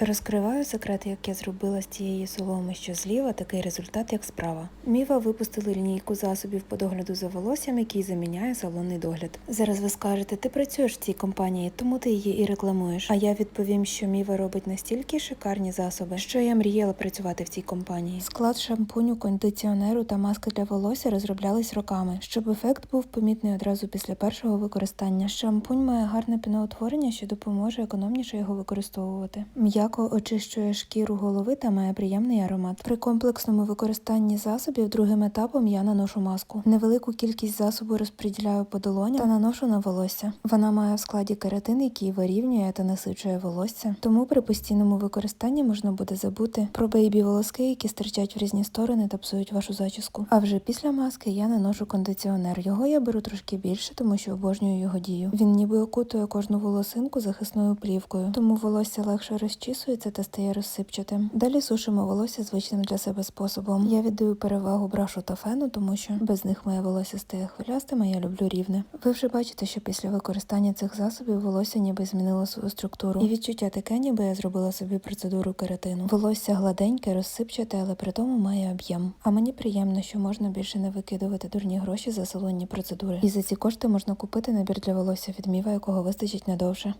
Розкриваю секрет, як я зробила з тієї соломи, що зліва, такий результат, як справа. Міва випустили лінійку засобів по догляду за волоссям, який заміняє салонний догляд. Зараз ви скажете, ти працюєш в цій компанії, тому ти її і рекламуєш. А я відповім, що Міва робить настільки шикарні засоби, що я мріяла працювати в цій компанії. Склад шампуню, кондиціонеру та маски для волосся розроблялись роками, щоб ефект був помітний одразу після першого використання. Шампунь має гарне піноутворення, що допоможе економніше його використовувати. М'яко очищує шкіру голови та має приємний аромат. При комплексному використанні засобів другим етапом я наношу маску. Невелику кількість засобу розподіляю по долоням та наношу на волосся. Вона має в складі кератин, який вирівнює та насичує волосся. Тому при постійному використанні можна буде забути про бейбі волоски, які стирчать в різні сторони та псують вашу зачіску. А вже після маски я наношу кондиціонер. Його я беру трошки більше, тому що обожнюю його дію. Він ніби окутує кожну волосинку захисною плівкою, тому волосся легше розчісується та стає розсипчатим. Далі сушимо волосся звичним для себе способом. Я віддаю перевагу брашу та фену, тому що без них моє волосся стає хвилястим, а я люблю рівне. Ви вже бачите, що після використання цих засобів волосся ніби змінило свою структуру. І відчуття таке, ніби я зробила собі процедуру кератину. Волосся гладеньке, розсипчате, але при тому має об'єм. А мені приємно, що можна більше не викидувати дурні гроші за салонні процедури. І за ці кошти можна купити набір для волосся від Міва, якого вистачить надовше.